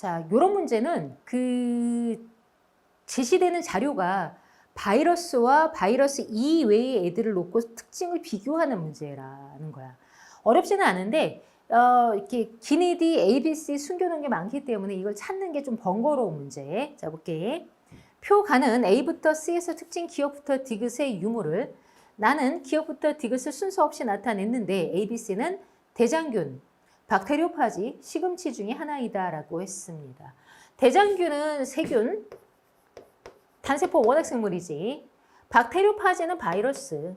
자, 요런 문제는 그 제시되는 자료가 바이러스와 바이러스 이외의 애들을 놓고 특징을 비교하는 문제라는 거야. 어렵지는 않은데 어, 이렇게 기네디, ABC 숨겨놓은 게 많기 때문에 이걸 찾는 게 좀 번거로운 문제. 자, 볼게. 표가는 A부터 C에서 특징 기억부터 디귿의 유무를 나는 기억부터 디귿을 순서 없이 나타냈는데 ABC는 대장균, 박테리오파지, 시금치 중에 하나이다라고 했습니다. 대장균은 세균, 단세포 원핵 생물이지. 박테리오파지는 바이러스.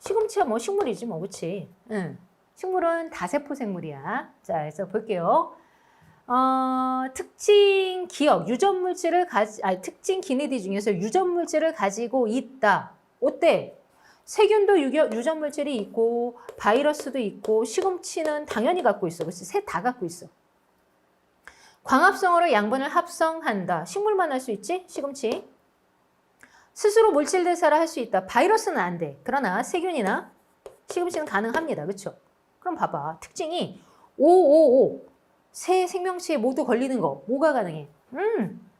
시금치야 뭐 식물이지 뭐 그치? 응. 식물은 다세포 생물이야. 자, 그래서 볼게요. 어, 특징 기억, 유전 물질을 가지, 아, 특징 기내디 중에서 유전 물질을 가지고 있다. 어때? 세균도 유겨, 유전 물질이 있고, 바이러스도 있고, 시금치는 당연히 갖고 있어. 그렇지? 셋다 갖고 있어. 광합성으로 양분을 합성한다. 식물만 할 수 있지? 시금치. 스스로 물질 대사를 할 수 있다. 바이러스는 안 돼. 그러나 세균이나 시금치는 가능합니다. 그렇죠? 그럼 봐봐. 특징이 555. 세 생명체에 모두 걸리는 거. 뭐가 가능해? 음.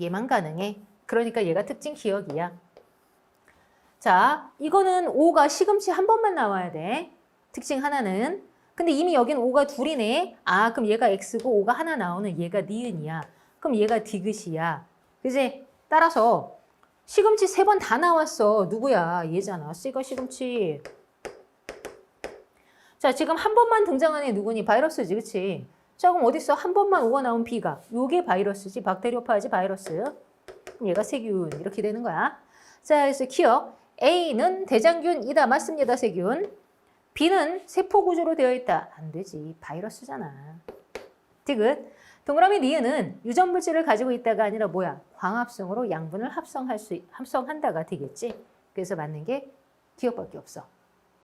얘만 가능해. 그러니까 얘가 특징 기억이야. 자, 이거는 5가 시금치 한 번만 나와야 돼. 특징 하나는. 근데 이미 여기는 5가 둘이네. 아, 그럼 얘가 X고 5가 하나 나오는 얘가 니은이야. 그럼 얘가 디귿이야. 그지? 따라서 시금치 세 번 다 나왔어. 누구야? 얘잖아. C가 시금치. 자, 지금 한 번만 등장한 애 누구니? 바이러스지, 그치? 자, 그럼 어딨어? 한 번만 오가 나온 B가. 요게 바이러스지. 박테리오파지 바이러스. 얘가 세균. 이렇게 되는 거야. 자, 그래서 기억. A는 대장균이다. 맞습니다, 세균. B는 세포 구조로 되어 있다. 안 되지. 바이러스잖아. 디귿. 동그라미 니은은 유전 물질을 가지고 있다가 아니라 뭐야? 광합성으로 양분을 합성할 수 합성한다가 되겠지. 그래서 맞는 게 기억밖에 없어.